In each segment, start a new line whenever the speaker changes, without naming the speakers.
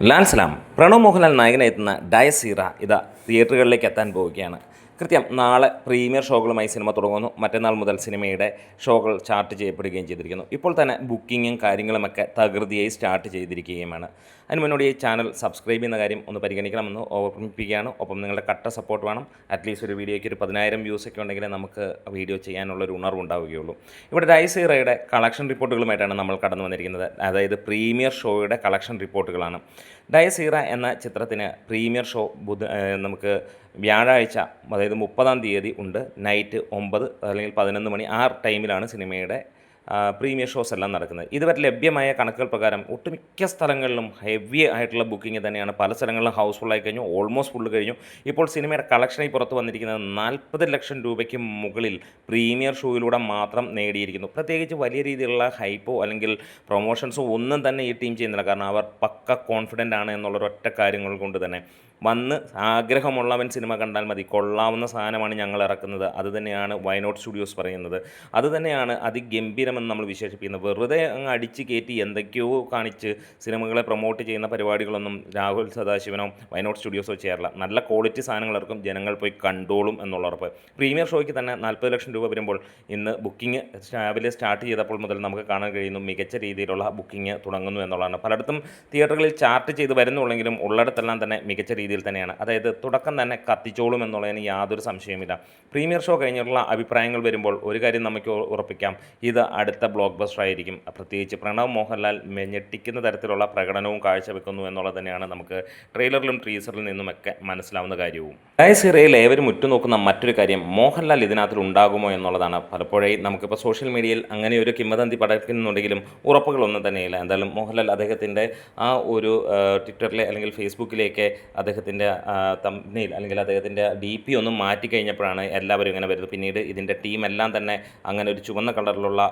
ലാൻസലാം പ്രണവ് മോഹൻലാൽ നായകനെത്തുന്ന ഡയസീറ ഇതാ തിയേറ്ററുകളിലേക്ക് എത്താൻ പോവുകയാണ്. കൃത്യം നാളെ പ്രീമിയർ ഷോകളുമായി സിനിമ തുടങ്ങുന്നു. മറ്റന്നാൾ മുതൽ സിനിമയുടെ ഷോകൾ ചാർട്ട് ചെയ്യപ്പെടുകയും ചെയ്തിരിക്കുന്നു. ഇപ്പോൾ തന്നെ ബുക്കിങ്ങും കാര്യങ്ങളുമൊക്കെ തകൃതിയായി സ്റ്റാർട്ട് ചെയ്തിരിക്കുകയുമാണ്. അതിന് മുന്നോടി ഈ ചാനൽ സബ്സ്ക്രൈബ് ചെയ്യുന്ന കാര്യം ഒന്ന് പരിഗണിക്കണമെന്ന് ഓർമ്മിപ്പിക്കുകയാണ്. ഒപ്പം നിങ്ങളുടെ കട്ട സപ്പോർട്ട് വേണം. അറ്റ്ലീസ്റ്റ് ഒരു വീഡിയോയ്ക്ക് ഒരു പതിനായിരം വ്യൂസ് ഒക്കെ ഉണ്ടെങ്കിൽ നമുക്ക് വീഡിയോ ചെയ്യാനുള്ളൊരു ഉണർവ് ഉണ്ടാവുകയുള്ളൂ. ഇവിടെ ഡൈസീറയുടെ കളക്ഷൻ റിപ്പോർട്ടുകളുമായിട്ടാണ് നമ്മൾ കടന്നു വന്നിരിക്കുന്നത്. അതായത് പ്രീമിയർ ഷോയുടെ കളക്ഷൻ റിപ്പോർട്ടുകളാണ് ഡയസീറ എന്ന ചിത്രത്തിന് പ്രീമിയർ ഷോ ബുധ നമുക്ക് വ്യാഴാഴ്ച അതായത് മുപ്പതാം തീയതി ഉണ്ട്. നൈറ്റ് ഒമ്പത് അല്ലെങ്കിൽ പതിനൊന്ന് മണി ആ ടൈമിലാണ് സിനിമയുടെ പ്രീമിയർ ഷോസ് എല്ലാം നടക്കുന്നത്. ഇതുവരെ ലഭ്യമായ കണക്കുകൾ പ്രകാരം ഒട്ടുമിക്ക സ്ഥലങ്ങളിലും ഹെവി ആയിട്ടുള്ള ബുക്കിംഗ് തന്നെയാണ്. പല സ്ഥലങ്ങളിലും ഹൗസ്ഫുൾ ആയി കഴിഞ്ഞു ഓൾമോസ്റ്റ് ഫുള്ള് കഴിഞ്ഞു. ഇപ്പോൾ സിനിമയുടെ കളക്ഷനായി പുറത്ത് വന്നിരിക്കുന്നത് നാൽപ്പത് ലക്ഷം രൂപയ്ക്ക് മുകളിൽ പ്രീമിയർ ഷോയിലൂടെ മാത്രം നേടിയിരിക്കുന്നു. പ്രത്യേകിച്ച് വലിയ രീതിയിലുള്ള ഹൈപ്പോ അല്ലെങ്കിൽ പ്രൊമോഷൻസോ ഒന്നും തന്നെ ഈ ടീം ചെയ്യുന്നില്ല. കാരണം അവർ പക്ക കോൺഫിഡന്റ് ആണ് എന്നുള്ള ഒറ്റ കാര്യങ്ങൾ കൊണ്ട് തന്നെ. വന്ന് ആഗ്രഹമുള്ളവൻ സിനിമ കണ്ടാൽ മതി. കൊള്ളാവുന്ന സാധനമാണ് ഞങ്ങൾ ഇറക്കുന്നത്. അതുതന്നെയാണ് തന്നെയാണ് വയനോട്ട് സ്റ്റുഡിയോസ് പറയുന്നത്. അത് തന്നെയാണ് അതിഗംഭീരമെന്ന് നമ്മൾ വിശേഷിപ്പിക്കുന്നത് വെറുതെ അങ്ങ് അടിച്ച് കയറ്റി എന്തൊക്കെയോ കാണിച്ച് സിനിമകളെ പ്രൊമോട്ട് ചെയ്യുന്ന പരിപാടികളൊന്നും രാഹുൽ സദാശിവനോ വയനോട്ട് സ്റ്റുഡിയോസോ ചെയ്യാറില്ല. നല്ല ക്വാളിറ്റി സാധനങ്ങൾ ഇറക്കും. ജനങ്ങൾ പോയി കണ്ടോളും എന്നുള്ള ഉറപ്പ്. പ്രീമിയർ ഷോയ്ക്ക് തന്നെ നാൽപ്പത് ലക്ഷം രൂപ വരുമ്പോൾ ഇന്ന് ബുക്കിംഗ് രാവിലെ സ്റ്റാർട്ട് ചെയ്തപ്പോൾ മുതൽ നമുക്ക് കാണാൻ കഴിയുന്നു. മികച്ച രീതിയിലുള്ള ബുക്കിംഗ് തുടങ്ങുന്നു എന്നുള്ളതാണ്. പലയിടത്തും തിയേറ്ററുകളിൽ ചാർട്ട് ചെയ്ത് വരുന്നുള്ളെങ്കിലും ഉള്ളിടത്തെല്ലാം തന്നെ മികച്ച രീതിയിൽ തന്നെയാണ്. അതായത് തുടക്കം തന്നെ കത്തിച്ചോളും എന്നുള്ളതിന് യാതൊരു സംശയവുമില്ല. പ്രീമിയർ ഷോ കഴിഞ്ഞിട്ടുള്ള അഭിപ്രായങ്ങൾ വരുമ്പോൾ ഒരു കാര്യം നമുക്ക് ഉറപ്പിക്കാം. ഇത് അടുത്ത ബ്ലോക്ക് ബസ്റ്റർ ആയിരിക്കും പ്രത്യേകിച്ച് പ്രണവ് മോഹൻലാൽ മെഞ്ഞെട്ടിക്കുന്ന തരത്തിലുള്ള പ്രകടനവും കാഴ്ചവെക്കുന്നു എന്നുള്ളത് തന്നെയാണ് നമുക്ക് ട്രെയിലറിലും ടീസറിൽ നിന്നുമൊക്കെ മനസ്സിലാവുന്ന കാര്യവും. ഡയസിറയിൽ ഏവരും ഉറ്റുനോക്കുന്ന മറ്റൊരു കാര്യം മോഹൻലാൽ ഇതിനകത്തിൽ ഉണ്ടാകുമോ എന്നുള്ളതാണ്. പലപ്പോഴേ നമുക്കിപ്പോൾ സോഷ്യൽ മീഡിയയിൽ അങ്ങനെ ഒരു കിംവദന്തി പടക്കുന്നുണ്ടെങ്കിലും ഉറപ്പുകളൊന്നും തന്നെയില്ല. എന്തായാലും മോഹൻലാൽ അദ്ദേഹത്തിന്റെ ആ ഒരു ട്വിറ്ററിലെ അല്ലെങ്കിൽ ഫേസ്ബുക്കിലേക്ക് അദ്ദേഹത്തിന്റെ തമ്മിൽ അല്ലെങ്കിൽ അദ്ദേഹത്തിന്റെ ഡി പി ഒന്നും മാറ്റി കഴിഞ്ഞപ്പോഴാണ് എല്ലാവരും ഇങ്ങനെ വരുന്നത്. പിന്നീട് ഇതിന്റെ ടീമെല്ലാം തന്നെ അങ്ങനെ ഒരു ചുവന്ന കളറിലുള്ള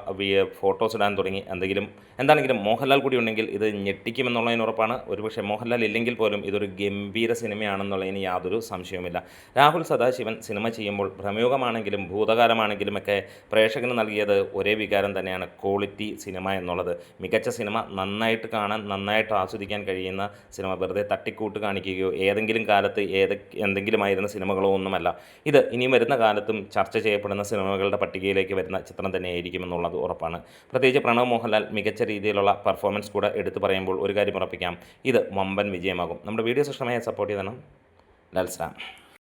ഫോട്ടോസ് ഇടാൻ തുടങ്ങി. എന്തെങ്കിലും എന്താണെങ്കിലും മോഹൻലാൽ കൂടി ഉണ്ടെങ്കിൽ ഇത് ഞെട്ടിക്കുമെന്നുള്ളതിന് ഉറപ്പാണ്. ഒരുപക്ഷെ മോഹൻലാൽ ഇല്ലെങ്കിൽ പോലും ഇതൊരു ഗംഭീര സിനിമയാണെന്നുള്ളതിന് യാതൊരു സംശയവുമില്ല. രാഹുൽ സദാശിവൻ സിനിമ ചെയ്യുമ്പോൾ ഭ്രമയോഗമാണെങ്കിലും ഭൂതകാലമാണെങ്കിലും ഒക്കെ പ്രേക്ഷകന് നൽകിയത് ഒരേ വികാരം തന്നെയാണ് ക്വാളിറ്റി സിനിമ എന്നുള്ളത്. മികച്ച സിനിമ നന്നായിട്ട് കാണാൻ നന്നായിട്ട് ആസ്വദിക്കാൻ കഴിയുന്ന സിനിമ. വെറുതെ തട്ടിക്കൂട്ട് കാണിക്കുകയോ ഏതെങ്കിലും കാലത്ത് ഏത് എന്തെങ്കിലുമായിരുന്ന സിനിമകളോ ഒന്നുമല്ല. ഇത് ഇനിയും വരുന്ന കാലത്തും ചർച്ച ചെയ്യപ്പെടുന്ന സിനിമകളുടെ പട്ടികയിലേക്ക് വരുന്ന ചിത്രം തന്നെയായിരിക്കുമെന്നുള്ളത് ഉറപ്പാണ്. പ്രത്യേകിച്ച് പ്രണവ് മോഹൻലാൽ മികച്ച രീതിയിലുള്ള പെർഫോമൻസ് കൂടെ എടുത്തു പറയുമ്പോൾ ഒരു കാര്യം ഉറപ്പിക്കാം. ഇത് വമ്പൻ വിജയമാകും. നമ്മുടെ വീഡിയോ ഇഷ്ടമായ സപ്പോർട്ട് ചെയ്തണം ലാൽസ്ലാം